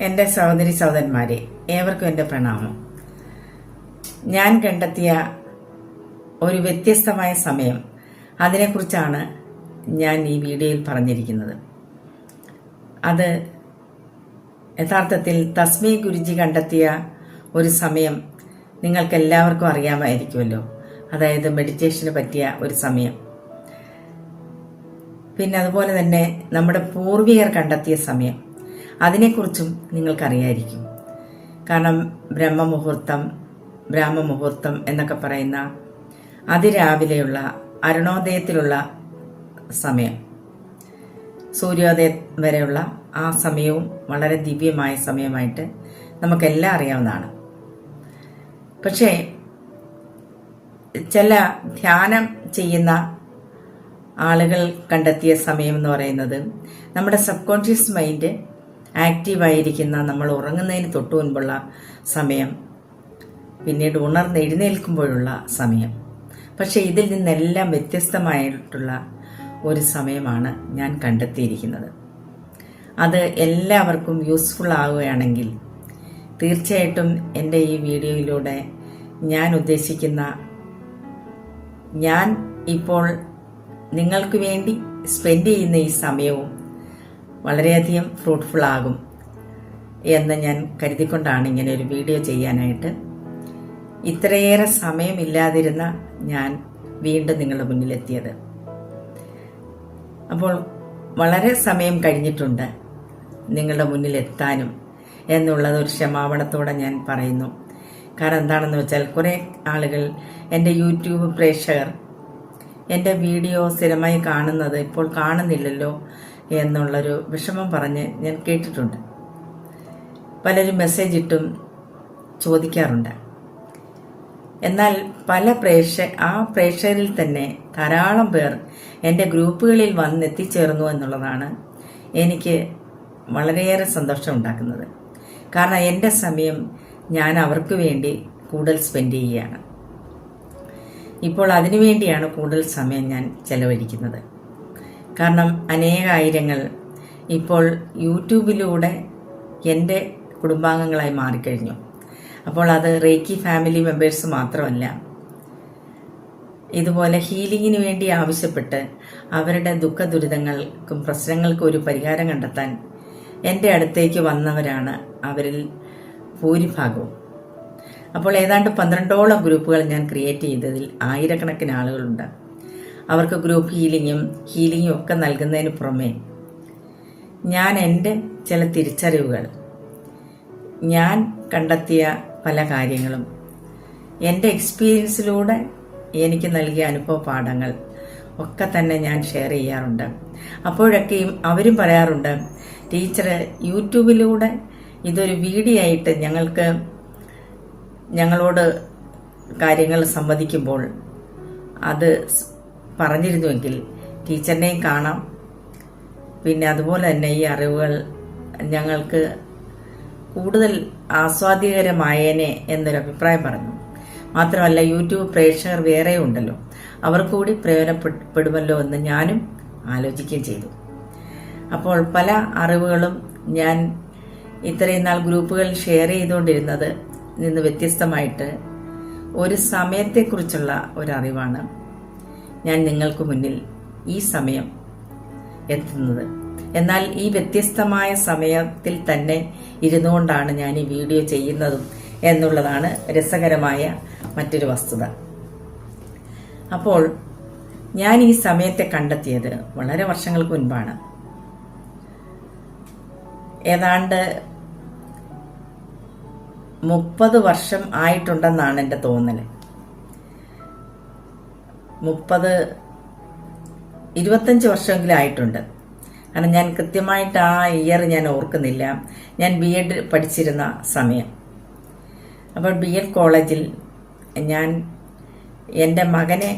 എന്റെ സഹോദരി സഹോദരന്മാരെ ഏവർക്കും എന്റെ പ്രണാമം. ഞാൻ കണ്ടെത്തിയ ഒരു വ്യത്യസ്തമായ സമയം. അതിനെക്കുറിച്ചാണ് ഞാൻ ഈ വീഡിയോയിൽ പറഞ്ഞിരിക്കുന്നത്. അത് യഥാർത്ഥത്തിൽ തസ്മി ഗുരുജി കണ്ടെത്തിയ ഒരു സമയം നിങ്ങൾക്ക് എല്ലാവർക്കും അറിയാമായിരിക്കുമല്ലോ. അതായത് മെഡിറ്റേഷന് പറ്റിയ ഒരു സമയം. പിന്നെ അതുപോലെ തന്നെ നമ്മുടെ പൂർവികർ കണ്ടെത്തിയ സമയം. അതിനെക്കുറിച്ചും നിങ്ങൾക്കറിയായിരിക്കും. കാരണം ബ്രഹ്മമുഹൂർത്തം ബ്രാഹ്മമുഹൂർത്തം എന്നൊക്കെ പറയുന്ന അതിരാവിലെയുള്ള അരുണോദയത്തിലുള്ള സമയം. സൂര്യോദയം വരെയുള്ള ആ സമയവും വളരെ ദിവ്യമായ സമയമായിട്ട് നമുക്കെല്ലാം അറിയാവുന്നതാണ്. പക്ഷേ ചില ധ്യാനം ചെയ്യുന്ന ആളുകൾ കണ്ടെത്തിയ സമയം എന്ന് പറയുന്നത് നമ്മുടെ സബ് കോൺഷ്യസ് മൈൻഡ് ആക്റ്റീവായിരിക്കുന്ന നമ്മൾ ഉറങ്ങുന്നതിന് തൊട്ടു മുൻപുള്ള സമയം പിന്നീട് ഉണർന്ന് എഴുന്നേൽക്കുമ്പോഴുള്ള സമയം. പക്ഷേ ഇതിൽ നിന്നെല്ലാം വ്യത്യസ്തമായിട്ടുള്ള ഒരു സമയമാണ് ഞാൻ കണ്ടെത്തിയിരിക്കുന്നത്. അത് എല്ലാവർക്കും യൂസ്ഫുൾ ആവുകയാണെങ്കിൽ തീർച്ചയായിട്ടും എന്റെ ഈ വീഡിയോയിലൂടെ ഞാൻ ഉദ്ദേശിക്കുന്ന ഞാൻ ഇപ്പോൾ നിങ്ങൾക്ക് വേണ്ടി സ്പെൻഡ് ചെയ്യുന്ന ഈ സമയവും വളരെയധികം ഫ്രൂട്ട്ഫുൾ ആകും എന്ന് ഞാൻ കരുതിക്കൊണ്ടാണ് ഇങ്ങനെ ഒരു വീഡിയോ ചെയ്യാനായിട്ട്. ഇത്രയേറെ സമയമില്ലാതിരുന്ന ഞാൻ വീണ്ടും നിങ്ങളുടെ മുന്നിലെത്തിയത്. അപ്പോൾ വളരെ സമയം കഴിഞ്ഞിട്ടുണ്ട് നിങ്ങളുടെ മുന്നിലെത്താനും എന്നുള്ളത് ഒരു ക്ഷമാപണത്തോടെ ഞാൻ പറയുന്നു. കാരണം എന്താണെന്ന് വെച്ചാൽ കുറേ ആളുകൾ എന്റെ യൂട്യൂബ് പ്രേക്ഷകർ എന്റെ വീഡിയോ സ്ഥിരമായി കാണുന്നത് ഇപ്പോൾ കാണുന്നില്ലല്ലോ. എന്നുള്ളൊരു വിഷമം പറഞ്ഞ് ഞാൻ കേട്ടിട്ടുണ്ട്. പലരും മെസ്സേജ് ഇട്ടും ചോദിക്കാറുണ്ട്. എന്നാൽ പല പ്രേക്ഷ ആ പ്രേക്ഷകരിൽ തന്നെ ധാരാളം പേർ എന്റെ ഗ്രൂപ്പുകളിൽ വന്നെത്തിച്ചേർന്നു എന്നുള്ളതാണ് എനിക്ക് വളരെയേറെ സന്തോഷം ഉണ്ടാക്കുന്നത്. കാരണം എന്റെ സമയം ഞാൻ അവർക്ക് വേണ്ടി കൂടുതൽ സ്പെൻഡ് ചെയ്യുകയാണ്. ഇപ്പോൾ അതിനുവേണ്ടിയാണ് കൂടുതൽ സമയം ഞാൻ ചെലവഴിക്കുന്നത്. കാരണം അനേകായിരങ്ങൾ ഇപ്പോൾ യൂട്യൂബിലൂടെ എന്റെ കുടുംബാംഗങ്ങളായി മാറിക്കഴിഞ്ഞു. അപ്പോൾ അത് റേക്കി ഫാമിലി മെമ്പേഴ്സ് മാത്രമല്ല ഇതുപോലെ ഹീലിങ്ങിന് വേണ്ടി ആവശ്യപ്പെട്ട് അവരുടെ ദുഃഖ ദുരിതങ്ങൾക്കും പ്രശ്നങ്ങൾക്കും ഒരു പരിഹാരം കണ്ടെത്താൻ എന്റെ അടുത്തേക്ക് വന്നവരാണ് അവരിൽ ഭൂരിഭാഗവും. അപ്പോൾ ഏതാണ്ട് പന്ത്രണ്ടോളം ഗ്രൂപ്പുകൾ ഞാൻ ക്രിയേറ്റ് ചെയ്തതിൽ ആയിരക്കണക്കിന് ആളുകളുണ്ട്. അവർക്ക് ഗ്രൂപ്പ് ഹീലിങ്ങും ഹീലിങ്ങും ഒക്കെ നൽകുന്നതിന് പുറമെ ഞാൻ എന്റെ ചില തിരിച്ചറിവുകൾ ഞാൻ കണ്ടെത്തിയ പല കാര്യങ്ങളും എന്റെ എക്സ്പീരിയൻസിലൂടെ എനിക്ക് നൽകിയ അനുഭവ പാഠങ്ങൾ ഒക്കെ തന്നെ ഞാൻ ഷെയർ ചെയ്യാറുണ്ട്. അപ്പോഴൊക്കെയും അവരും പറയാറുണ്ട് ടീച്ചർ യൂട്യൂബിലൂടെ ഇതൊരു വീഡിയോ ആയിട്ട് ഞങ്ങൾക്ക് ഞങ്ങളോട് കാര്യങ്ങൾ സംവദിക്കുമ്പോൾ അത് പറഞ്ഞിരുന്നുവെങ്കിൽ ടീച്ചറിനെയും കാണാം. പിന്നെ അതുപോലെ തന്നെ ഈ അറിവുകൾ ഞങ്ങൾക്ക് കൂടുതൽ ആസ്വാദ്യകരമായേനെ എന്നൊരു അഭിപ്രായം പറഞ്ഞു. മാത്രമല്ല യൂട്യൂബ് പ്രേക്ഷകർ വേറെ ഉണ്ടല്ലോ അവർക്ക് കൂടി പ്രയോജനപ്പെടുമല്ലോ എന്ന് ഞാനും ആലോചിക്കുകയും ചെയ്തു. അപ്പോൾ പല അറിവുകളും ഞാൻ ഇത്രയും നാൾ ഗ്രൂപ്പുകളിൽ ഷെയർ ചെയ്തുകൊണ്ടിരുന്നത് നിന്ന് വ്യത്യസ്തമായിട്ട് ഒരു സമയത്തെക്കുറിച്ചുള്ള ഒരറിവാണ്. ഞാൻ നിങ്ങൾക്ക് മുന്നിൽ ഈ സമയം എത്തുന്നത്. എന്നാൽ ഈ വ്യത്യസ്തമായ സമയത്തിൽ തന്നെ ഇരുന്നുകൊണ്ടാണ് ഞാൻ ഈ വീഡിയോ ചെയ്യുന്നതും എന്നുള്ളതാണ് രസകരമായ മറ്റൊരു വസ്തുത. അപ്പോൾ ഞാൻ ഈ സമയത്തെ കണ്ടെത്തിയത് വളരെ വർഷങ്ങൾക്ക് മുൻപാണ്. ഏതാണ്ട് മുപ്പത് വർഷം ആയിട്ടുണ്ടെന്നാണ് എന്റെ തോന്നൽ മുപ്പത് ഇരുപത്തഞ്ച് വർഷമെങ്കിലും ആയിട്ടുണ്ട് കാരണം ഞാൻ കൃത്യമായിട്ട് ആ ഇയർ ഞാൻ ഓർക്കുന്നില്ല. ഞാൻ ബി എഡ് പഠിച്ചിരുന്ന സമയം. അപ്പോൾ ബി എഡ് കോളേജിൽ ഞാൻ എന്റെ മകനെ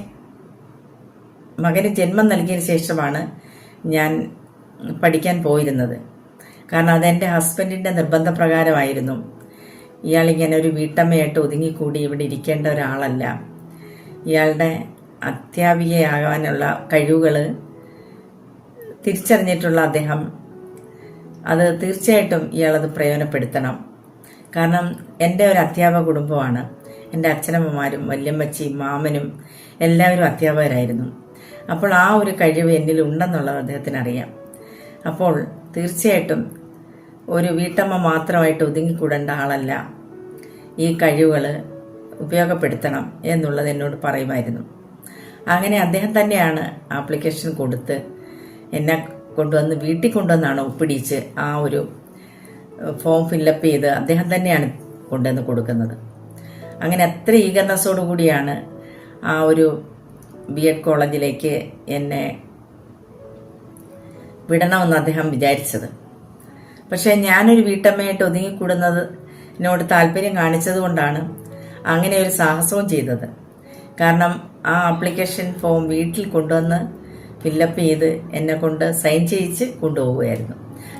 മകന് ജന്മം നൽകിയതിന് ശേഷമാണ് ഞാൻ പഠിക്കാൻ പോയിരുന്നത്. കാരണം അതെന്റെ ഹസ്ബൻഡിന്റെ നിർബന്ധപ്രകാരമായിരുന്നു. ഇയാളിങ്ങനെ ഒരു വീട്ടമ്മയായിട്ട് ഒതുങ്ങിക്കൂടി ഇവിടെ ഇരിക്കേണ്ട ഒരാളല്ല. ഇയാളുടെ അധ്യാപികയാകാനുള്ള കഴിവുകൾ തിരിച്ചറിഞ്ഞിട്ടുള്ള അദ്ദേഹം അത് തീർച്ചയായിട്ടും ഇയാളത് പ്രയോജനപ്പെടുത്തണം. കാരണം എന്റെ ഒരു അധ്യാപക കുടുംബമാണ്. എന്റെ അച്ഛനമ്മമാരും വല്യമ്മച്ചിയും മാമനും എല്ലാവരും അധ്യാപകരായിരുന്നു. അപ്പോൾ ആ ഒരു കഴിവ് എന്നിൽ ഉണ്ടെന്നുള്ളത് അദ്ദേഹത്തിന് അറിയാം അപ്പോൾ തീർച്ചയായിട്ടും ഒരു വീട്ടമ്മ മാത്രമായിട്ട് ഒതുങ്ങിക്കൂടേണ്ട ആളല്ല. ഈ കഴിവുകൾ ഉപയോഗപ്പെടുത്തണം എന്നുള്ളത് എന്നോട് പറയുമായിരുന്നു. അങ്ങനെ അദ്ദേഹം തന്നെയാണ് ആപ്ലിക്കേഷൻ കൊടുത്ത് എന്നെ കൊണ്ടുവന്ന് വീട്ടിൽ കൊണ്ടുവന്നാണ് ഒപ്പിടിച്ച് ആ ഒരു ഫോം ഫില്ലപ്പ് ചെയ്ത് അദ്ദേഹം തന്നെയാണ് കൊണ്ടുവന്ന് കൊടുക്കുന്നത്. അങ്ങനെ അത്ര ഈഗർനെസ്സോടു കൂടിയാണ് ആ ഒരു ബി എഡ് കോളേജിലേക്ക് എന്നെ വിടണമെന്ന് അദ്ദേഹം വിചാരിച്ചത്. പക്ഷേ ഞാനൊരു വീട്ടമ്മയായിട്ട് ഒതുങ്ങിക്കൂടുന്നത് എന്നോട് താല്പര്യം കാണിച്ചതുകൊണ്ടാണ് അങ്ങനെ ഒരു സാഹസവും ചെയ്തത്. കാരണം ആ ആപ്ലിക്കേഷൻ ഫോം വീട്ടിൽ കൊണ്ടുവന്ന് ഫില്ലപ്പ് ചെയ്ത് എന്നെ കൊണ്ട് സൈൻ ചെയ്യിച്ച് കൊണ്ടുപോവുകയായിരുന്നു.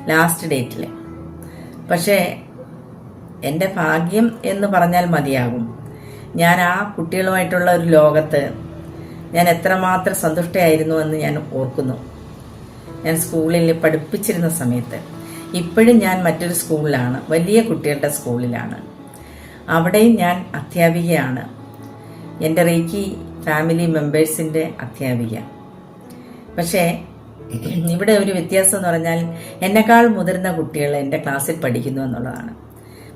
ലാസ്റ്റ് ഡേറ്റിൽ പക്ഷേ എന്റെ ഭാഗ്യം എന്ന് പറഞ്ഞാൽ മതിയാകും. ഞാൻ ആ കുട്ടികളുമായിട്ടുള്ള ഒരു ലോകത്ത് ഞാൻ എത്രമാത്രം സന്തുഷ്ടയായിരുന്നു എന്ന് ഞാൻ ഓർക്കുന്നു. ഞാൻ സ്കൂളിൽ പഠിപ്പിച്ചിരുന്ന സമയത്ത്. ഇപ്പോഴും ഞാൻ മറ്റൊരു സ്കൂളിലാണ് വലിയ കുട്ടികളുടെ സ്കൂളിലാണ്. അവിടെയും ഞാൻ അധ്യാപികയാണ്. എന്റെ റേക്കി ഫാമിലി മെമ്പേഴ്സിന്റെ അധ്യാപിക. പക്ഷേ ഇവിടെ ഒരു വ്യത്യാസം എന്ന് പറഞ്ഞാൽ എന്നെക്കാൾ മുതിർന്ന കുട്ടികൾ എന്റെ ക്ലാസ്സിൽ പഠിക്കുന്നു എന്നുള്ളതാണ്.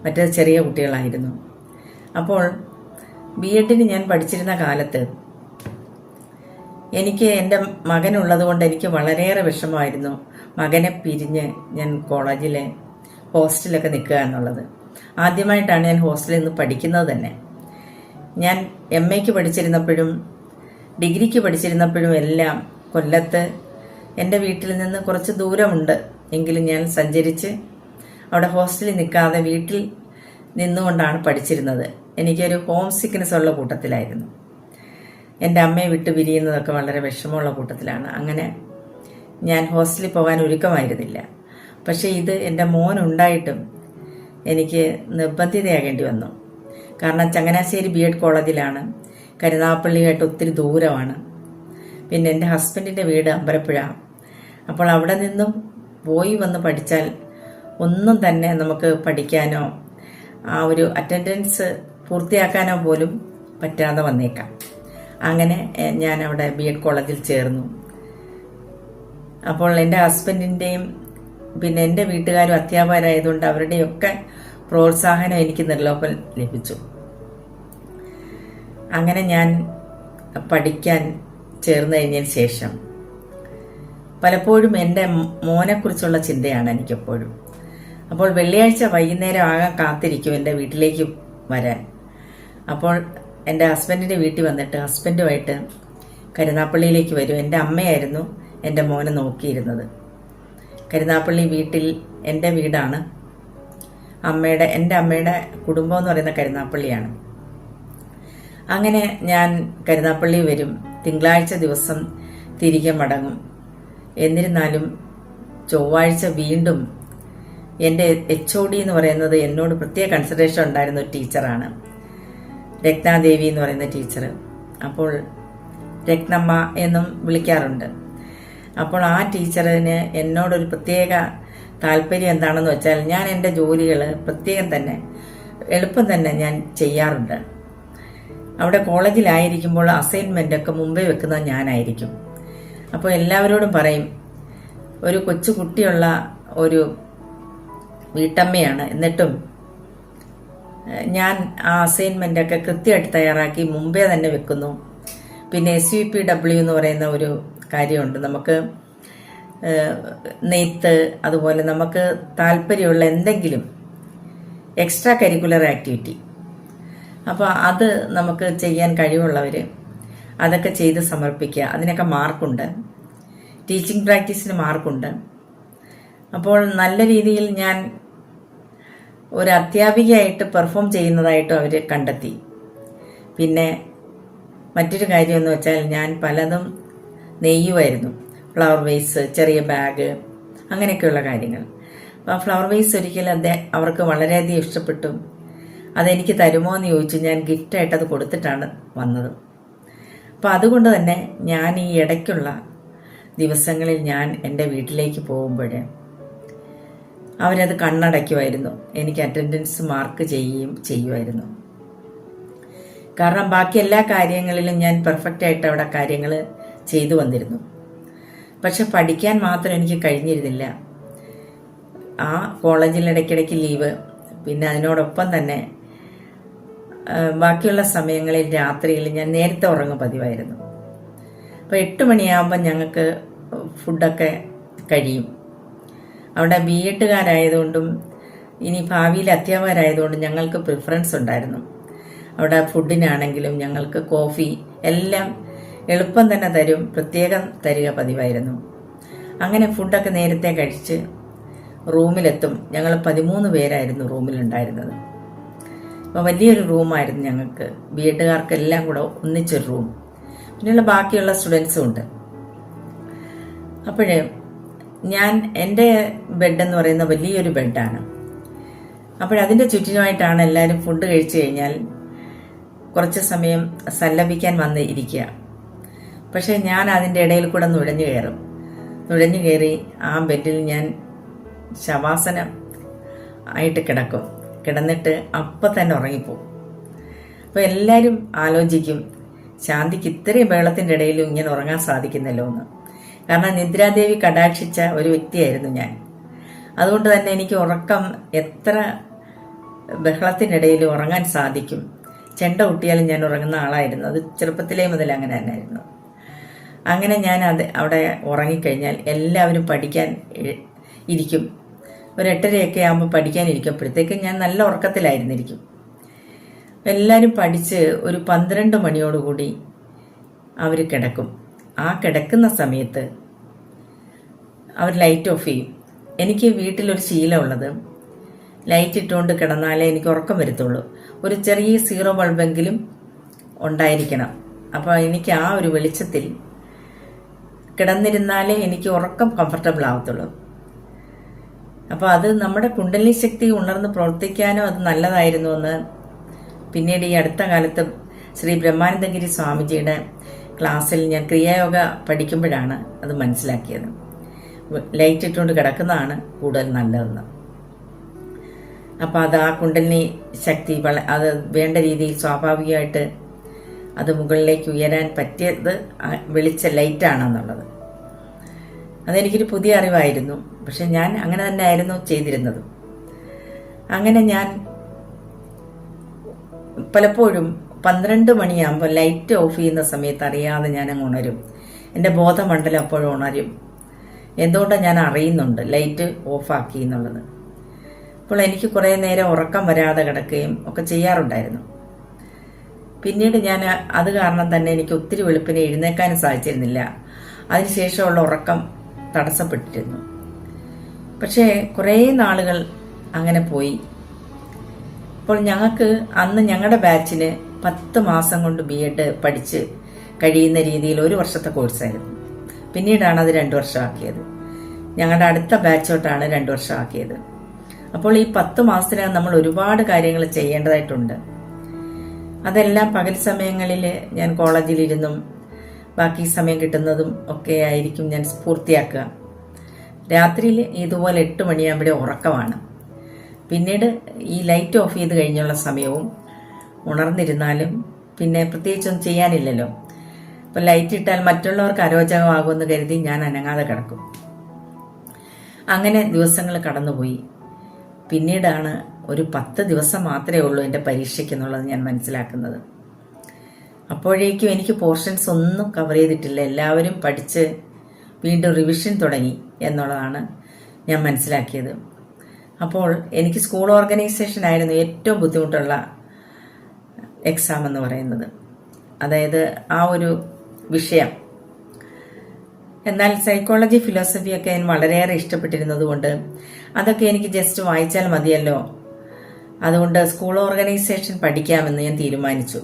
മറ്റേത് ചെറിയ കുട്ടികളായിരുന്നു. അപ്പോൾ ബി എഡിന് ഞാൻ പഠിച്ചിരുന്ന കാലത്ത് എനിക്ക് എന്റെ മകനുള്ളത് കൊണ്ട് എനിക്ക് വളരെയേറെ വിഷമമായിരുന്നു മകനെ പിരിഞ്ഞ് ഞാൻ കോളേജിലെ ഹോസ്റ്റലൊക്കെ നിൽക്കുക എന്നുള്ളത്. ആദ്യമായിട്ടാണ് ഞാൻ ഹോസ്റ്റലിൽ നിന്ന് പഠിക്കുന്നത് തന്നെ. ഞാൻ എം എക്ക് പഠിച്ചിരുന്നപ്പോഴും ഡിഗ്രിക്ക് പഠിച്ചിരുന്നപ്പോഴും എല്ലാം കൊല്ലത്ത് എന്റെ വീട്ടിൽ നിന്ന് കുറച്ച് ദൂരമുണ്ട്. എങ്കിലും ഞാൻ സഞ്ചരിച്ച് അവിടെ ഹോസ്റ്റലിൽ നിൽക്കാതെ വീട്ടിൽ നിന്നുകൊണ്ടാണ് പഠിച്ചിരുന്നത്. എനിക്കൊരു ഹോം സിക്നെസ് ഉള്ള കൂട്ടത്തിലായിരുന്നു. എന്റെ അമ്മയെ വിട്ട് പിരിയുന്നതൊക്കെ വളരെ വിഷമമുള്ള കൂട്ടത്തിലാണ്. അങ്ങനെ ഞാൻ ഹോസ്റ്റലിൽ പോകാൻ ഒരുക്കമായിരുന്നില്ല. പക്ഷേ ഇത് എന്റെ മോനുണ്ടായിട്ടും എനിക്ക് നിർബന്ധിതയാകേണ്ടി വന്നു. കാരണം ചങ്ങനാശ്ശേരി ബി എഡ് കോളേജിലാണ്. കരുനാഗപ്പള്ളിയായിട്ട് ഒത്തിരി ദൂരമാണ്. പിന്നെ എന്റെ ഹസ്ബൻഡിന്റെ വീട് അമ്പലപ്പുഴ. അപ്പോൾ അവിടെ നിന്നും പോയി വന്ന് പഠിച്ചാൽ ഒന്നും തന്നെ നമുക്ക് പഠിക്കാനോ ആ ഒരു അറ്റൻഡൻസ് പൂർത്തിയാക്കാനോ പോലും പറ്റാതെ വന്നേക്കാം. അങ്ങനെ ഞാൻ അവിടെ ബി എഡ് കോളേജിൽ ചേർന്നു. അപ്പോൾ എന്റെ ഹസ്ബൻഡിന്റെയും പിന്നെ എന്റെ വീട്ടുകാരും അധ്യാപകരായതുകൊണ്ട് അവരുടെയൊക്കെ പ്രോത്സാഹനം എനിക്ക് നിർലോഭം ലഭിച്ചു. അങ്ങനെ ഞാൻ പഠിക്കാൻ ചേർന്ന് കഴിഞ്ഞതിന് ശേഷം പലപ്പോഴും എന്റെ മോനെക്കുറിച്ചുള്ള ചിന്തയാണ് എനിക്കെപ്പോഴും. അപ്പോൾ വെള്ളിയാഴ്ച വൈകുന്നേരം ആകാൻ കാത്തിരിക്കും എന്റെ വീട്ടിലേക്ക് വരാൻ. അപ്പോൾ എന്റെ ഹസ്ബൻഡിന്റെ വീട്ടിൽ വന്നിട്ട് ഹസ്ബൻഡുമായിട്ട് കരുനാപ്പള്ളിയിലേക്ക് വരും. എന്റെ അമ്മയായിരുന്നു എന്റെ മോനെ നോക്കിയിരുന്നത്. കരുനാപ്പള്ളി വീട്ടിൽ എന്റെ വീടാണ്. അമ്മയുടെ എന്റെ അമ്മയുടെ കുടുംബം എന്ന് പറയുന്ന കരുനാപ്പള്ളിയാണ്. അങ്ങനെ ഞാൻ കരുനാപ്പള്ളി വരും. തിങ്കളാഴ്ച ദിവസം തിരികെ മടങ്ങും. എന്നിരുന്നാലും ചൊവ്വാഴ്ച വീണ്ടും എന്റെ എച്ച് ഒ ഡി എന്ന് പറയുന്നത് എന്നോട് പ്രത്യേക കൺസിഡറേഷൻ ഉണ്ടായിരുന്ന ഒരു ടീച്ചറാണ്. രത്നാദേവി എന്ന് പറയുന്ന ടീച്ചർ. അപ്പോൾ രത്നമ്മ എന്നും വിളിക്കാറുണ്ട്. അപ്പോൾ ആ ടീച്ചറിന് എന്നോടൊരു പ്രത്യേക താല്പര്യം എന്താണെന്ന് വെച്ചാൽ ഞാൻ എന്റെ ജോലികൾ പ്രത്യേകം തന്നെ എളുപ്പം തന്നെ ഞാൻ ചെയ്യാറുണ്ട്. അവിടെ കോളേജിലായിരിക്കുമ്പോൾ അസൈൻമെന്റ് ഒക്കെ മുമ്പേ വെക്കുന്നത് ഞാനായിരിക്കും. അപ്പോൾ എല്ലാവരോടും പറയും ഒരു കൊച്ചു കുട്ടിയുള്ള ഒരു വീട്ടമ്മയാണ്. എന്നിട്ടും ഞാൻ ആ അസൈൻമെന്റ് ഒക്കെ കൃത്യമായിട്ട് തയ്യാറാക്കി മുമ്പേ തന്നെ വെക്കുന്നു. പിന്നെ എസ് യു പി ഡബ്ല്യു എന്ന് പറയുന്ന ഒരു കാര്യമുണ്ട്. നമുക്ക് നെയ്ത്ത് അതുപോലെ നമുക്ക് താല്പര്യമുള്ള എന്തെങ്കിലും എക്സ്ട്രാ കരിക്കുലർ ആക്ടിവിറ്റി അപ്പോൾ അത് നമുക്ക് ചെയ്യാൻ കഴിവുള്ളവർ അതൊക്കെ ചെയ്ത് സമർപ്പിക്കുക. അതിനൊക്കെ മാർക്കുണ്ട്. ടീച്ചിങ് പ്രാക്ടീസിന് മാർക്കുണ്ട്. അപ്പോൾ നല്ല രീതിയിൽ ഞാൻ ഒരു അധ്യാപികയായിട്ട് പെർഫോം ചെയ്യുന്നതായിട്ടും അവർ കണ്ടെത്തി. പിന്നെ മറ്റൊരു കാര്യമെന്ന് വെച്ചാൽ ഞാൻ പലതും നെയ്യുമായിരുന്നു. ഫ്ലവർ വേസ് ചെറിയ ബാഗ് അങ്ങനെയൊക്കെയുള്ള കാര്യങ്ങൾ. അപ്പോൾ ഫ്ലവർ വേസ് ഒരിക്കലും അദ്ദേഹം അവർക്ക് വളരെയധികം ഇഷ്ടപ്പെട്ടു. അതെനിക്ക് തരുമോ എന്ന് ചോദിച്ചു ഞാൻ ഗിഫ്റ്റായിട്ട് അത് കൊടുത്തിട്ടാണ് വന്നത്. അപ്പോൾ അതുകൊണ്ട് തന്നെ ഞാൻ ഈ ഇടയ്ക്കുള്ള ദിവസങ്ങളിൽ ഞാൻ എന്റെ വീട്ടിലേക്ക് പോകുമ്പോൾ അവരത് കണ്ണടയ്ക്കുമായിരുന്നു. എനിക്ക് അറ്റൻഡൻസ് മാർക്ക് ചെയ്യുകയും ചെയ്യുമായിരുന്നു. കാരണം ബാക്കി എല്ലാ കാര്യങ്ങളിലും ഞാൻ പെർഫെക്റ്റായിട്ട് അവിടെ കാര്യങ്ങൾ ചെയ്തു വന്നിരുന്നു. പക്ഷെ പഠിക്കാൻ മാത്രം എനിക്ക് കഴിഞ്ഞിരുന്നില്ല. ആ കോളേജിൽ ഇടയ്ക്കിടയ്ക്ക് ലീവ് പിന്നെ അതിനോടൊപ്പം തന്നെ ബാക്കിയുള്ള സമയങ്ങളിൽ രാത്രിയിൽ ഞാൻ നേരത്തെ ഉറങ്ങും പതിവായിരുന്നു. അപ്പോൾ എട്ട് മണിയാകുമ്പോൾ ഞങ്ങൾക്ക് ഫുഡൊക്കെ കഴിയും. അവിടെ ബി എഡുകാരായതുകൊണ്ടും ഇനി ഭാവിയിൽ അധ്യാപകരായതുകൊണ്ടും ഞങ്ങൾക്ക് പ്രിഫറൻസ് ഉണ്ടായിരുന്നു. അവിടെ ഫുഡിനാണെങ്കിലും ഞങ്ങൾക്ക് കോഫി എല്ലാം എളുപ്പം തന്നെ തരും പ്രത്യേകം തരിക പതിവായിരുന്നു. അങ്ങനെ ഫുഡൊക്കെ നേരത്തെ കഴിച്ച് റൂമിലെത്തും. ഞങ്ങൾ പതിമൂന്ന് പേരായിരുന്നു റൂമിലുണ്ടായിരുന്നത്. അപ്പോൾ വലിയൊരു റൂമായിരുന്നു ഞങ്ങൾക്ക്. ബി എഡുകാർക്കെല്ലാം കൂടെ ഒന്നിച്ചൊരു റൂം. പിന്നെയുള്ള ബാക്കിയുള്ള സ്റ്റുഡൻസും ഉണ്ട്. അപ്പോഴേ ഞാൻ എന്റെ ബെഡ് എന്ന് പറയുന്ന വലിയൊരു ബെഡാണ്. അപ്പോഴതിന്റെ ചുറ്റിനുമായിട്ടാണ് എല്ലാവരും ഫുഡ് കഴിച്ചു കഴിഞ്ഞാൽ കുറച്ച് സമയം സല്ലപിക്കാൻ വന്ന് ഇരിക്കുക. പക്ഷേ ഞാൻ അതിന്റെ ഇടയിൽ കൂടെ നുഴഞ്ഞു കയറും. നുഴഞ്ഞു കയറി ആ ബെഡിൽ ഞാൻ ശവാസനം ആയിട്ട് കിടക്കും. കിടന്നിട്ട് അപ്പം തന്നെ ഉറങ്ങിപ്പോവും. അപ്പോൾ എല്ലാവരും ആലോചിക്കും ശാന്തിക്ക് ഇത്രയും വെള്ളത്തിന്റെ ഇടയിലും ഇങ്ങനെ ഉറങ്ങാൻ സാധിക്കുന്നല്ലോ എന്ന്. കാരണം നിദ്രാദേവി കടാക്ഷിച്ച ഒരു വ്യക്തിയായിരുന്നു ഞാൻ. അതുകൊണ്ട് തന്നെ എനിക്ക് ഉറക്കം എത്ര ബഹളത്തിനിടയിൽ ഉറങ്ങാൻ സാധിക്കും. ചെണ്ട കുട്ടിയാലും ഞാൻ ഉറങ്ങുന്ന ആളായിരുന്നു. അത് ചെറുപ്പത്തിലേ മുതൽ അങ്ങനെ തന്നെയായിരുന്നു. അങ്ങനെ ഞാൻ അത് അവിടെ ഉറങ്ങിക്കഴിഞ്ഞാൽ എല്ലാവരും പഠിക്കാൻ ഇരിക്കും. ഒരു എട്ടരയൊക്കെ ആകുമ്പോൾ പഠിക്കാൻ ഇരിക്കുമ്പോഴത്തേക്കും ഞാൻ നല്ല ഉറക്കത്തിലായിരുന്നിരിക്കും. എല്ലാവരും പഠിച്ച് ഒരു പന്ത്രണ്ട് മണിയോടുകൂടി അവർ കിടക്കും. ആ കിടക്കുന്ന സമയത്ത് അവർ ലൈറ്റ് ഓഫ് ചെയ്യും. എനിക്ക് വീട്ടിലൊരു ശീലമുള്ളത് ലൈറ്റ് ഇട്ടുകൊണ്ട് കിടന്നാലേ എനിക്ക് ഉറക്കം വരത്തുള്ളൂ. ഒരു ചെറിയ സീറോ ബൾബെങ്കിലും ഉണ്ടായിരിക്കണം. അപ്പോൾ എനിക്ക് ആ ഒരു വെളിച്ചത്തിൽ കിടന്നിരുന്നാലേ എനിക്ക് ഉറക്കം കംഫർട്ടബിൾ ആവത്തുള്ളൂ. അപ്പോൾ അത് നമ്മുടെ കുണ്ടലിനി ശക്തി ഉണർന്ന് പ്രവർത്തിക്കാനും അത് നല്ലതായിരുന്നു എന്ന് പിന്നീട് ഈ അടുത്ത കാലത്ത് ശ്രീ ബ്രഹ്മാനന്ദഗിരി സ്വാമിജിയുടെ ക്ലാസ്സിൽ ഞാൻ ക്രിയായോഗ പഠിക്കുമ്പോഴാണ് അത് മനസ്സിലാക്കിയത്. ലൈറ്റ് ഇട്ടുകൊണ്ട് കിടക്കുന്നതാണ് കൂടുതൽ നല്ലതെന്ന്. അപ്പോൾ അത് ആ കുണ്ടലിനി ശക്തി വള അത് വേണ്ട രീതിയിൽ സ്വാഭാവികമായിട്ട് അത് മുകളിലേക്ക് ഉയരാൻ പറ്റിയത് വെളിച്ച ലൈറ്റാണെന്നുള്ളത് അതെനിക്കൊരു പുതിയ അറിവായിരുന്നു. പക്ഷെ ഞാൻ അങ്ങനെ തന്നെ ആയിരുന്നു ചെയ്തിരുന്നത്. അങ്ങനെ ഞാൻ പലപ്പോഴും പന്ത്രണ്ട് മണിയാകുമ്പോൾ ലൈറ്റ് ഓഫ് ചെയ്യുന്ന സമയത്ത് അറിയാതെ ഞാൻ അങ്ങ് ഉണരും. എന്റെ ബോധമണ്ഡലം അപ്പോഴും ഉണരും. എന്തുകൊണ്ടാണ് ഞാൻ അറിയുന്നുണ്ട് ലൈറ്റ് ഓഫാക്കി എന്നുള്ളത്. അപ്പോൾ എനിക്ക് കുറേ നേരം ഉറക്കം വരാതെ കിടക്കുകയും ഒക്കെ ചെയ്യാറുണ്ടായിരുന്നു. പിന്നീട് ഞാൻ അത് കാരണം തന്നെ എനിക്ക് ഒത്തിരി വെളുപ്പിനെ എഴുന്നേക്കാനും സാധിച്ചിരുന്നില്ല. അതിനുശേഷമുള്ള ഉറക്കം തടസ്സപ്പെട്ടിരുന്നു. പക്ഷേ കുറേ നാളുകൾ അങ്ങനെ പോയി. അപ്പോൾ ഞങ്ങൾക്ക് അന്ന് ഞങ്ങളുടെ ബാച്ചിന് പത്ത് മാസം കൊണ്ട് ബി എഡ് പഠിച്ച് കഴിയുന്ന രീതിയിൽ ഒരു വർഷത്തെ കോഴ്സായിരുന്നു പിന്നീടാണ് അത് രണ്ട് വർഷമാക്കിയത്. ഞങ്ങളുടെ അടുത്ത ബാച്ചോട്ടാണ് രണ്ട് വർഷമാക്കിയത്. അപ്പോൾ ഈ പത്ത് മാസത്തിനകം നമ്മൾ ഒരുപാട് കാര്യങ്ങൾ ചെയ്യേണ്ടതായിട്ടുണ്ട്. അതെല്ലാം പകൽ സമയങ്ങളിൽ ഞാൻ കോളേജിലിരുന്നും ബാക്കി സമയം കിട്ടുന്നതും ഒക്കെ ആയിരിക്കും ഞാൻ പൂർത്തിയാക്കുക. രാത്രിയിൽ ഇതുപോലെ എട്ട് മണിയാകുമ്പോഴേ ഉറക്കമാണ്. പിന്നീട് ഈ ലൈറ്റ് ഓഫ് ചെയ്ത് കഴിഞ്ഞുള്ള സമയവും ഉണർന്നിരുന്നാലും പിന്നെ പ്രത്യേകിച്ചൊന്നും ചെയ്യാനില്ലല്ലോ. അപ്പം ലൈറ്റ് ഇട്ടാൽ മറ്റുള്ളവർക്ക് അരോചകമാകുമെന്ന് കരുതി ഞാൻ അനങ്ങാതെ കിടക്കും. അങ്ങനെ ദിവസങ്ങൾ കടന്നുപോയി. പിന്നീടാണ് ഒരു പത്ത് ദിവസം മാത്രമേ ഉള്ളൂ എന്റെ പരീക്ഷയ്ക്ക് എന്നുള്ളത് ഞാൻ മനസ്സിലാക്കുന്നത്. അപ്പോഴേക്കും എനിക്ക് പോർഷൻസ് ഒന്നും കവർ ചെയ്തിട്ടില്ല. എല്ലാവരും പഠിച്ച് വീണ്ടും റിവിഷൻ തുടങ്ങി എന്നുള്ളതാണ് ഞാൻ മനസ്സിലാക്കിയത്. അപ്പോൾ എനിക്ക് സ്കൂൾ ഓർഗനൈസേഷൻ ആയിരുന്നു ഏറ്റവും ബുദ്ധിമുട്ടുള്ള എക്സാം എന്ന് പറയുന്നത്. അതായത് ആ ഒരു വിഷയം. എന്നാൽ സൈക്കോളജി ഫിലോസഫിയൊക്കെ ഞാൻ വളരെയേറെ ഇഷ്ടപ്പെട്ടിരുന്നത് കൊണ്ട് അതൊക്കെ എനിക്ക് ജസ്റ്റ് വായിച്ചാൽ മതിയല്ലോ. അതുകൊണ്ട് സ്കൂൾ ഓർഗനൈസേഷൻ പഠിക്കാമെന്ന് ഞാൻ തീരുമാനിച്ചു.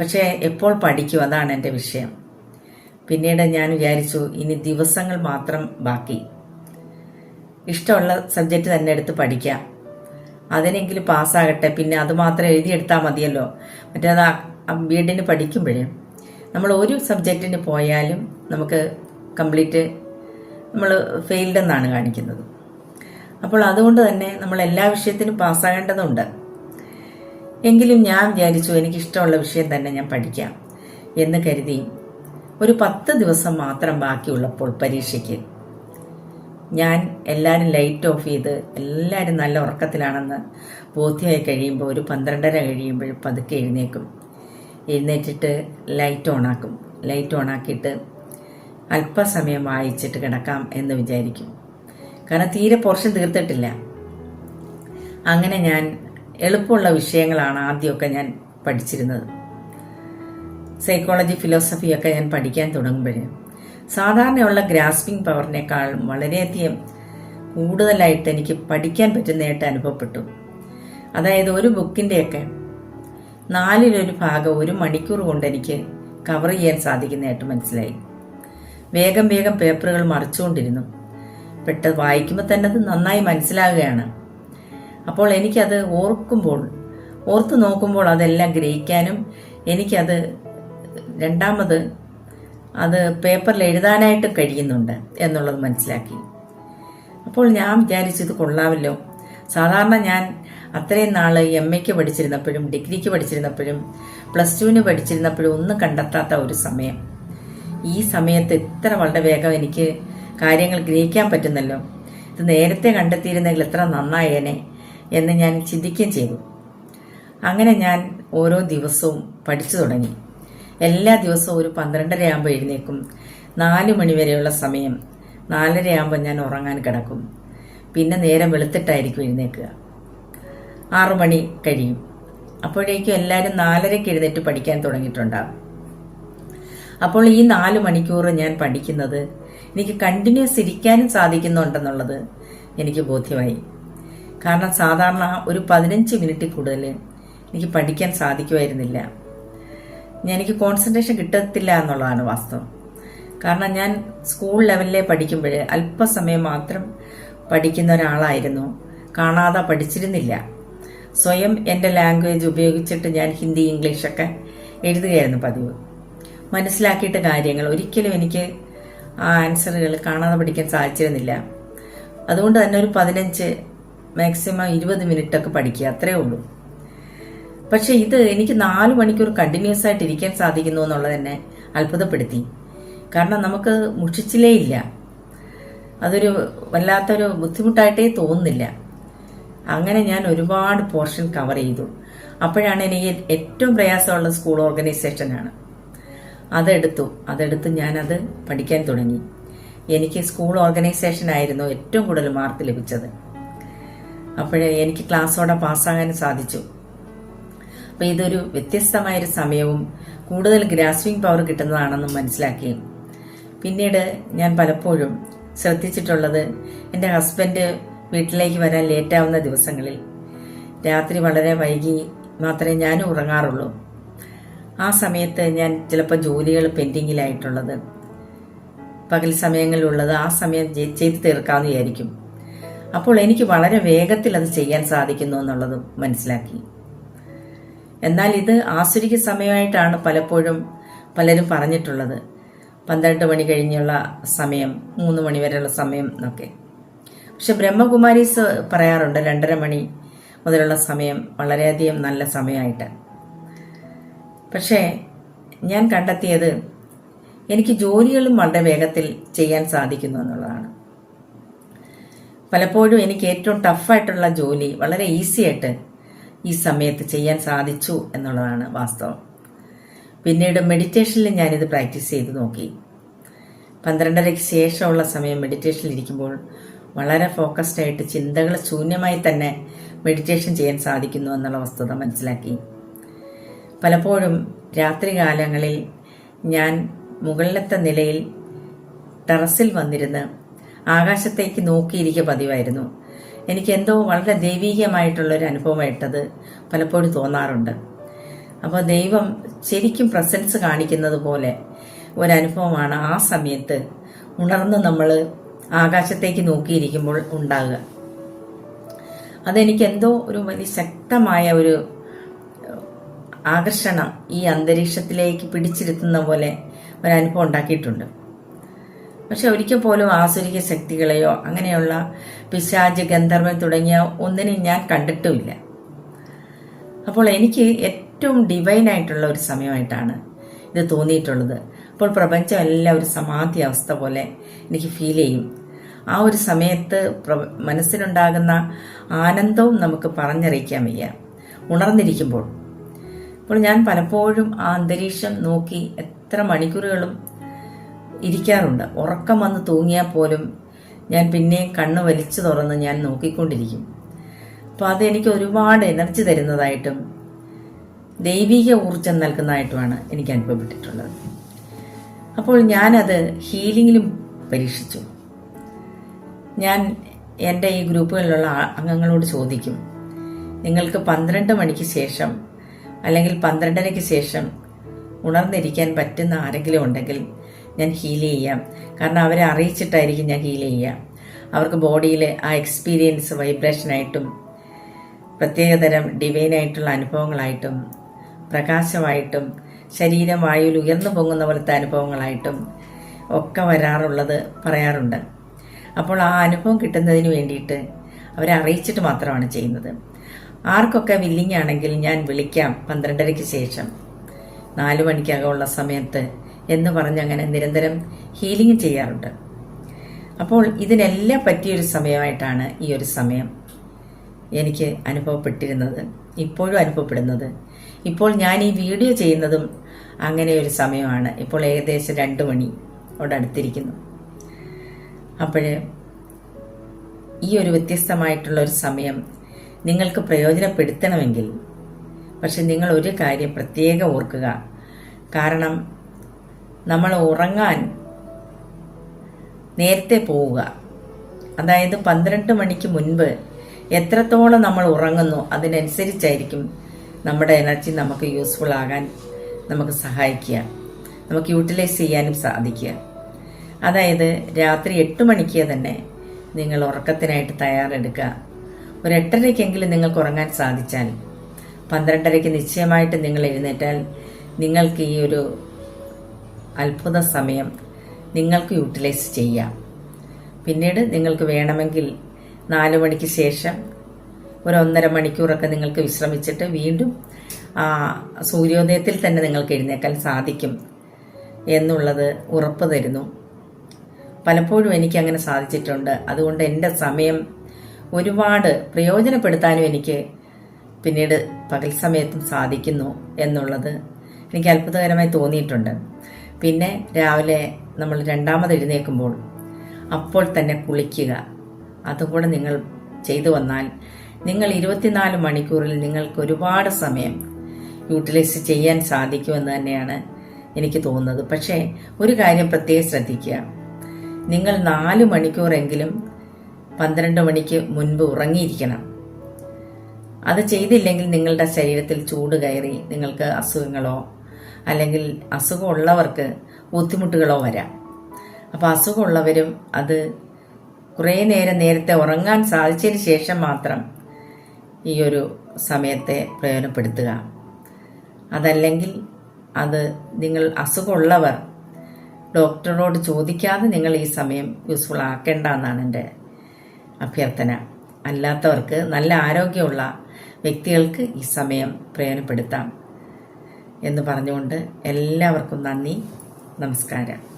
പക്ഷേ എപ്പോൾ പഠിക്കും അതാണ് എന്റെ വിഷയം. പിന്നീട് ഞാൻ വിചാരിച്ചു ഇനി ദിവസങ്ങൾ മാത്രം ബാക്കി. ഇഷ്ടമുള്ള സബ്ജക്റ്റ് തന്നെ എടുത്ത് പഠിക്കാം. അതിനെങ്കിലും പാസ്സാകട്ടെ പിന്നെ അത് മാത്രം എഴുതിയെടുത്താൽ മതിയല്ലോ. മറ്റേത് ബി എഡിന് പഠിക്കുമ്പോഴേ നമ്മൾ ഒരു സബ്ജക്റ്റിന് പോയാലും നമുക്ക് കംപ്ലീറ്റ് നമ്മൾ ഫെയിൽഡ് എന്നാണ് കാണിക്കുന്നത്. അപ്പോൾ അതുകൊണ്ട് തന്നെ നമ്മൾ എല്ലാ വിഷയത്തിനും പാസ്സാകേണ്ടതുണ്ട്. എങ്കിലും ഞാൻ വിചാരിച്ചു എനിക്കിഷ്ടമുള്ള വിഷയം തന്നെ ഞാൻ പഠിക്കാം എന്ന് കരുതി ഒരു പത്ത് ദിവസം മാത്രം ബാക്കിയുള്ളപ്പോൾ പരീക്ഷയ്ക്ക്. ഞാൻ എല്ലാവരും ലൈറ്റ് ഓഫ് ചെയ്ത് എല്ലാവരും നല്ല ഉറക്കത്തിലാണെന്ന് ബോധ്യമായി കഴിയുമ്പോൾ ഒരു പന്ത്രണ്ടര കഴിയുമ്പോൾ പതുക്കെ എഴുന്നേക്കും. എഴുന്നേറ്റിട്ട് ലൈറ്റ് ഓണാക്കും ലൈറ്റ് ഓണാക്കിയിട്ട് അല്പസമയം വായിച്ചിട്ട് കിടക്കാം എന്ന് വിചാരിക്കും. കാരണം തീരെ പോർഷൻ തീർത്തിട്ടില്ല. അങ്ങനെ ഞാൻ എളുപ്പമുള്ള വിഷയങ്ങളാണ് ആദ്യമൊക്കെ ഞാൻ പഠിച്ചിരുന്നത്. സൈക്കോളജി ഫിലോസഫിയൊക്കെ ഞാൻ പഠിക്കാൻ തുടങ്ങുമ്പോഴേ. സാധാരണയുള്ള ഗ്രാസ്പിംഗ് പവറിനേക്കാളും വളരെയധികം കൂടുതലായിട്ട് എനിക്ക് പഠിക്കാൻ പറ്റുന്നതായിട്ട് അനുഭവപ്പെട്ടു. അതായത് ഒരു ബുക്കിന്റെയൊക്കെ നാലിലൊരു ഭാഗം ഒരു മണിക്കൂർ കൊണ്ട് എനിക്ക് കവർ ചെയ്യാൻ സാധിക്കുന്നതായിട്ട് മനസ്സിലായി. വേഗം വേഗം പേപ്പറുകൾ മറിച്ചുകൊണ്ടിരുന്നു. പെട്ട് വായിക്കുമ്പോൾ തന്നെ അത് നന്നായി മനസ്സിലാകുകയാണ്. അപ്പോൾ എനിക്കത് ഓർക്കുമ്പോൾ ഓർത്ത് നോക്കുമ്പോൾ അതെല്ലാം ഗ്രഹിക്കാനും എനിക്കത് രണ്ടാമത് അത് പേപ്പറിൽ എഴുതാനായിട്ട് കഴിയുന്നുണ്ട് എന്നുള്ളത് മനസ്സിലാക്കി. അപ്പോൾ ഞാൻ വിചാരിച്ചു ഇത് കൊള്ളാമല്ലോ. സാധാരണ ഞാൻ അത്രയും നാൾ എം എക്ക് പഠിച്ചിരുന്നപ്പോഴും ഡിഗ്രിക്ക് പഠിച്ചിരുന്നപ്പോഴും പ്ലസ് ടുവിന് പഠിച്ചിരുന്നപ്പോഴും ഒന്നും കണ്ടെത്താത്ത ഒരു സമയം. ഈ സമയത്ത് ഇത്ര വളരെ വേഗം എനിക്ക് കാര്യങ്ങൾ ഗ്രഹിക്കാൻ പറ്റുന്നല്ലോ? ഇത് നേരത്തെ കണ്ടെത്തിയിരുന്നെങ്കിൽ എത്ര നന്നായേനെ എന്ന് ഞാൻ ചിന്തിക്കുകയും ചെയ്തു. അങ്ങനെ ഞാൻ ഓരോ ദിവസവും പഠിച്ചു തുടങ്ങി. എല്ലാ ദിവസവും ഒരു പന്ത്രണ്ടര ആകുമ്പോൾ എഴുന്നേക്കും നാല് മണിവരെയുള്ള സമയം. നാലര ആകുമ്പോൾ ഞാൻ ഉറങ്ങാൻ കിടക്കും. പിന്നെ നേരം വെളുത്തിട്ടായിരിക്കും എഴുന്നേക്കുക ആറു മണി കഴിയും. അപ്പോഴേക്കും എല്ലാവരും നാലരയ്ക്ക് എഴുന്നേറ്റ് പഠിക്കാൻ തുടങ്ങിയിട്ടുണ്ടാകും. അപ്പോൾ ഈ നാല് മണിക്കൂർ ഞാൻ പഠിക്കുന്നത് എനിക്ക് കണ്ടിന്യൂസ് ഇരിക്കാനും സാധിക്കുന്നുണ്ടെന്നുള്ളത് എനിക്ക് ബോധ്യമായി. കാരണം സാധാരണ ഒരു പതിനഞ്ച് മിനിറ്റിൽ കൂടുതൽ എനിക്ക് പഠിക്കാൻ സാധിക്കുമായിരുന്നില്ല. എനിക്ക് കോൺസെൻട്രേഷൻ കിട്ടത്തില്ല എന്നുള്ളതാണ് വാസ്തവം. കാരണം ഞാൻ സ്കൂൾ ലെവലിലെ പഠിക്കുമ്പോൾ അല്പസമയം മാത്രം പഠിക്കുന്ന ഒരാളായിരുന്നു. കാണാതെ പഠിച്ചിരുന്നില്ല. സ്വയം എന്റെ ലാംഗ്വേജ് ഉപയോഗിച്ചിട്ട് ഞാൻ ഹിന്ദി ഇംഗ്ലീഷൊക്കെ എഴുതുകയായിരുന്നു പതിവ്. മനസ്സിലാക്കിയിട്ട് കാര്യങ്ങൾ ഒരിക്കലും എനിക്ക് ആൻസറുകൾ കാണാതെ പഠിക്കാൻ സാധിച്ചിരുന്നില്ല. അതുകൊണ്ട് തന്നെ ഒരു പതിനഞ്ച് മാക്സിമം ഇരുപത് മിനിറ്റൊക്കെ പഠിക്കുക അത്രേ ഉള്ളൂ. പക്ഷെ ഇത് എനിക്ക് നാല് മണിക്കൂർ കണ്ടിന്യൂസ് ആയിട്ട് ഇരിക്കാൻ സാധിക്കുന്നു എന്നുള്ളത് തന്നെ അത്ഭുതപ്പെടുത്തി. കാരണം നമുക്ക് മുഷിച്ചിലേ ഇല്ല. അതൊരു വല്ലാത്തൊരു ബുദ്ധിമുട്ടായിട്ടേ തോന്നുന്നില്ല. അങ്ങനെ ഞാൻ ഒരുപാട് പോർഷൻ കവർ ചെയ്തു. അപ്പോഴാണ് എനിക്ക് ഏറ്റവും പ്രയാസമുള്ള സ്കൂൾ ഓർഗനൈസേഷനാണ് അതെടുത്തു. അതെടുത്ത് ഞാനത് പഠിക്കാൻ തുടങ്ങി. എനിക്ക് സ്കൂൾ ഓർഗനൈസേഷൻ ആയിരുന്നു ഏറ്റവും കൂടുതൽ മാർക്ക് ലഭിച്ചത്. അപ്പോഴേ എനിക്ക് ക്ലാസ്സോടെ പാസ്സാകാൻ സാധിച്ചു. അപ്പോൾ ഇതൊരു വ്യത്യസ്തമായൊരു സമയവും കൂടുതൽ ഗ്രാസ്പിംഗ് പവർ കിട്ടുന്നതാണെന്നും മനസ്സിലാക്കി. പിന്നീട് ഞാൻ പലപ്പോഴും ശ്രദ്ധിച്ചിട്ടുള്ളത് എന്റെ ഹസ്ബൻഡ് വീട്ടിലേക്ക് വരാൻ ലേറ്റാവുന്ന ദിവസങ്ങളിൽ രാത്രി വളരെ വൈകി മാത്രമേ ഞാനും ഉറങ്ങാറുള്ളൂ. ആ സമയത്ത് ഞാൻ ചിലപ്പോൾ ജോലികൾ പെൻഡിങ്ങിലായിട്ടുള്ളത്. പകൽ സമയങ്ങളിലുള്ളത് ആ സമയം ചെയ്ത് തീർക്കാമെന്ന് വിചാരിക്കും. അപ്പോൾ എനിക്ക് വളരെ വേഗത്തിൽ അത് ചെയ്യാൻ സാധിക്കുന്നു എന്നുള്ളത് മനസ്സിലാക്കി. എന്നാൽ ഇത് ആസുരിക സമയമായിട്ടാണ് പലപ്പോഴും പലരും പറഞ്ഞിട്ടുള്ളത്. പന്ത്രണ്ട് മണി കഴിഞ്ഞുള്ള സമയം മൂന്ന് മണി വരെയുള്ള സമയം എന്നൊക്കെ. പക്ഷെ ബ്രഹ്മകുമാരീസ് പറയാറുണ്ട് രണ്ടര മണി മുതലുള്ള സമയം വളരെയധികം നല്ല സമയമായിട്ട്. പക്ഷേ ഞാൻ കണ്ടെത്തിയത് എനിക്ക് ജോലികളും വളരെ വേഗത്തിൽ ചെയ്യാൻ സാധിക്കുന്നു എന്നുള്ളതാണ്. പലപ്പോഴും എനിക്ക് ഏറ്റവും ടഫായിട്ടുള്ള ജോലി വളരെ ഈസി ആയിട്ട് ഈ സമയത്ത് ചെയ്യാൻ സാധിച്ചു എന്നുള്ളതാണ് വാസ്തവം. പിന്നീട് മെഡിറ്റേഷനിൽ ഞാനിത് പ്രാക്ടീസ് ചെയ്ത് നോക്കി. പന്ത്രണ്ടരയ്ക്ക് ശേഷമുള്ള സമയം മെഡിറ്റേഷനിൽ ഇരിക്കുമ്പോൾ വളരെ ഫോക്കസ്ഡ് ആയിട്ട് ചിന്തകൾ ശൂന്യമായി തന്നെ മെഡിറ്റേഷൻ ചെയ്യാൻ സാധിക്കുന്നു എന്നുള്ള വസ്തുത മനസ്സിലാക്കി. പലപ്പോഴും രാത്രികാലങ്ങളിൽ ഞാൻ മുകളിലത്തെ നിലയിൽ ടെറസിൽ വന്നിരുന്ന് ആകാശത്തേക്ക് നോക്കിയിരിക്കുക പതിവായിരുന്നു. എനിക്ക് എന്തോ വളരെ ദൈവീകമായിട്ടുള്ളൊരു അനുഭവമായിട്ടത് പലപ്പോഴും തോന്നാറുണ്ട്. അപ്പോൾ ദൈവം ശരിക്കും പ്രസൻസ് കാണിക്കുന്നത് പോലെ ഒരനുഭവമാണ് ആ സമയത്ത് ഉണർന്ന് നമ്മൾ ആകാശത്തേക്ക് നോക്കിയിരിക്കുമ്പോൾ ഉണ്ടാകുക അതെനിക്ക് എന്തോ ഒരു വലിയ ശക്തമായ ഒരു ആകർഷണം ഈ അന്തരീക്ഷത്തിലേക്ക് പിടിച്ചിരുത്തുന്ന പോലെ ഒരനുഭവം ഉണ്ടാക്കിയിട്ടുണ്ട്. പക്ഷെ ഒരിക്കൽ പോലും ആസുരിക ശക്തികളെയോ അങ്ങനെയുള്ള പിശാജ് ഗന്ധർവൻ തുടങ്ങിയ ഒന്നിനെയും ഞാൻ കണ്ടിട്ടുമില്ല. അപ്പോൾ എനിക്ക് ഏറ്റവും ഡിവൈൻ ആയിട്ടുള്ള ഒരു സമയമായിട്ടാണ് ഇത് തോന്നിയിട്ടുള്ളത്. അപ്പോൾ പ്രപഞ്ചം എല്ലാം ഒരു സമാധി അവസ്ഥ പോലെ എനിക്ക് ഫീൽ ചെയ്യും. ആ ഒരു സമയത്ത് മനസ്സിലുണ്ടാകുന്ന ആനന്ദവും നമുക്ക് പറഞ്ഞറിയിക്കാൻ വയ്യ. ഉണർന്നിരിക്കുമ്പോൾ അപ്പോൾ ഞാൻ പലപ്പോഴും ആ അന്തരീക്ഷം നോക്കി എത്ര മണിക്കൂറുകളും ഇരിക്കാറുണ്ട്. ഉറക്കം വന്ന് തൂങ്ങിയാൽ പോലും ഞാൻ പിന്നെ കണ്ണ് വലിച്ചു തുറന്ന് ഞാൻ നോക്കിക്കൊണ്ടിരിക്കും. അപ്പോൾ അതെനിക്ക് ഒരുപാട് എനർജി തരുന്നതായിട്ടും ദൈവിക ഊർജം നൽകുന്നതായിട്ടുമാണ് എനിക്ക് അനുഭവപ്പെട്ടിട്ടുള്ളത്. അപ്പോൾ ഞാനത് ഹീലിങ്ങിലും പരീക്ഷിച്ചു. ഞാൻ എന്റെ ഈ ഗ്രൂപ്പുകളിലുള്ള അംഗങ്ങളോട് ചോദിക്കും നിങ്ങൾക്ക് പന്ത്രണ്ട് മണിക്ക് ശേഷം അല്ലെങ്കിൽ പന്ത്രണ്ടരയ്ക്ക് ശേഷം ഉണർന്നിരിക്കാൻ പറ്റുന്ന ആരെങ്കിലും ഉണ്ടെങ്കിൽ ഞാൻ ഹീൽ ചെയ്യാം. കാരണം അവരെ അറിയിച്ചിട്ടായിരിക്കും ഞാൻ ഹീൽ ചെയ്യുക അവർക്ക് ബോഡിയിലെ ആ എക്സ്പീരിയൻസ് വൈബ്രേഷനായിട്ടും പ്രത്യേകതരം ഡിവൈനായിട്ടുള്ള അനുഭവങ്ങളായിട്ടും പ്രകാശമായിട്ടും ശരീരം വായുവിൽ ഉയർന്നു പൊങ്ങുന്ന പോലത്തെ അനുഭവങ്ങളായിട്ടും ഒക്കെ വരാറുള്ളത് പറയാറുണ്ട്. അപ്പോൾ ആ അനുഭവം കിട്ടുന്നതിന് വേണ്ടിയിട്ട് അവരെ അറിയിച്ചിട്ട് മാത്രമാണ് ചെയ്യുന്നത്. ആർക്കൊക്കെ വില്ലിങ് ആണെങ്കിൽ ഞാൻ വിളിക്കാം പന്ത്രണ്ടരയ്ക്ക് ശേഷം. നാലു മണിക്കകമുള്ള സമയത്ത് എന്ന് പറഞ്ഞ് അങ്ങനെ നിരന്തരം ഹീലിംഗ് ചെയ്യാറുണ്ട്. അപ്പോൾ ഇതിനെല്ലാം പറ്റിയൊരു സമയമായിട്ടാണ് ഈ ഒരു സമയം എനിക്ക് അനുഭവപ്പെട്ടിരുന്നത് ഇപ്പോഴും അനുഭവപ്പെടുന്നത്. ഇപ്പോൾ ഞാൻ ഈ വീഡിയോ ചെയ്യുന്നതും അങ്ങനെ ഒരു സമയമാണ്. ഇപ്പോൾ ഏകദേശം രണ്ട് മണി അവിടെ അടുത്തിരിക്കുന്നു. അപ്പോൾ ഈ ഒരു വ്യത്യസ്തമായിട്ടുള്ള ഒരു സമയം നിങ്ങൾക്ക് പ്രയോജനപ്പെടുത്തണമെങ്കിൽ. പക്ഷെ നിങ്ങൾ ഒരു കാര്യം പ്രത്യേകം ഓർക്കുക. കാരണം നമ്മൾ ഉറങ്ങാൻ നേരത്തെ പോവുക. അതായത് പന്ത്രണ്ട് മണിക്ക് മുൻപ് എത്രത്തോളം നമ്മൾ ഉറങ്ങുന്നു അതിനനുസരിച്ചായിരിക്കും നമ്മുടെ എനർജി നമുക്ക് യൂസ്ഫുൾ ആകാൻ നമുക്ക് സഹായിക്കുക. നമുക്ക് യൂട്ടിലൈസ് ചെയ്യാനും സാധിക്കുക. അതായത് രാത്രി എട്ട് മണിക്ക് തന്നെ നിങ്ങൾ ഉറക്കത്തിനായിട്ട് തയ്യാറെടുക്കുക. ഒരു എട്ടരയ്ക്കെങ്കിലും നിങ്ങൾക്ക് ഉറങ്ങാൻ സാധിച്ചാൽ പന്ത്രണ്ടരയ്ക്ക് നിശ്ചയമായിട്ട് നിങ്ങൾ എഴുന്നേറ്റാൽ നിങ്ങൾക്ക് ഈ ഒരു അത്ഭുത സമയം നിങ്ങൾക്ക് യൂട്ടിലൈസ് ചെയ്യാം. പിന്നീട് നിങ്ങൾക്ക് വേണമെങ്കിൽ നാല് മണിക്ക് ശേഷം ഒരു ഒന്നര മണിക്കൂറൊക്കെ നിങ്ങൾക്ക് വിശ്രമിച്ചിട്ട് വീണ്ടും സൂര്യോദയത്തിൽ തന്നെ നിങ്ങൾക്ക് എഴുന്നേക്കാൻ സാധിക്കും എന്നുള്ളത് ഉറപ്പ് തരുന്നു. പലപ്പോഴും എനിക്ക് അങ്ങനെ സാധിച്ചിട്ടുണ്ട്. അതുകൊണ്ട് എന്റെ സമയം ഒരുപാട് പ്രയോജനപ്പെടുത്താനും എനിക്ക് പിന്നീട് പകൽ സമയത്തും സാധിക്കുന്നു എന്നുള്ളത് എനിക്ക് അത്ഭുതകരമായി തോന്നിയിട്ടുണ്ട്. പിന്നെ രാവിലെ നമ്മൾ രണ്ടാമത് എഴുന്നേൽക്കുമ്പോൾ അപ്പോൾ തന്നെ കുളിക്കുക. അതുകൂടെ നിങ്ങൾ ചെയ്തു വന്നാൽ നിങ്ങൾ ഇരുപത്തിനാല് മണിക്കൂറിൽ നിങ്ങൾക്ക് ഒരുപാട് സമയം യൂട്ടിലൈസ് ചെയ്യാൻ സാധിക്കുമെന്ന് തന്നെയാണ് എനിക്ക് തോന്നുന്നത്. പക്ഷേ ഒരു കാര്യം പ്രത്യേകം ശ്രദ്ധിക്കുക. നിങ്ങൾ നാല് മണിക്കൂറെങ്കിലും പന്ത്രണ്ട് മണിക്ക് മുൻപ് ഉറങ്ങിയിരിക്കണം. അത് ചെയ്തില്ലെങ്കിൽ നിങ്ങളുടെ ശരീരത്തിൽ ചൂട് കയറി നിങ്ങൾക്ക് അസുഖങ്ങളോ അല്ലെങ്കിൽ അസുഖമുള്ളവർക്ക് ബുദ്ധിമുട്ടുകളോ വരാം. അപ്പോൾ അസുഖമുള്ളവരും അത് കുറേ നേരം നേരത്തെ ഉറങ്ങാൻ സാധിച്ചതിന് ശേഷം മാത്രം ഈ ഒരു സമയത്തെ പ്രയോജനപ്പെടുത്തുക. അതല്ലെങ്കിൽ അത് നിങ്ങൾ അസുഖമുള്ളവർ ഡോക്ടറോട് ചോദിക്കാതെ നിങ്ങൾ ഈ സമയം യൂസ്ഫുൾ ആക്കേണ്ട എന്നാണ് എന്റെ അഭ്യർത്ഥന. അല്ലാത്തവർക്ക് നല്ല ആരോഗ്യമുള്ള വ്യക്തികൾക്ക് ഈ സമയം പ്രയോജനപ്പെടുത്താം എന്ന് പറഞ്ഞുകൊണ്ട് എല്ലാവർക്കും നന്ദി നമസ്കാരം.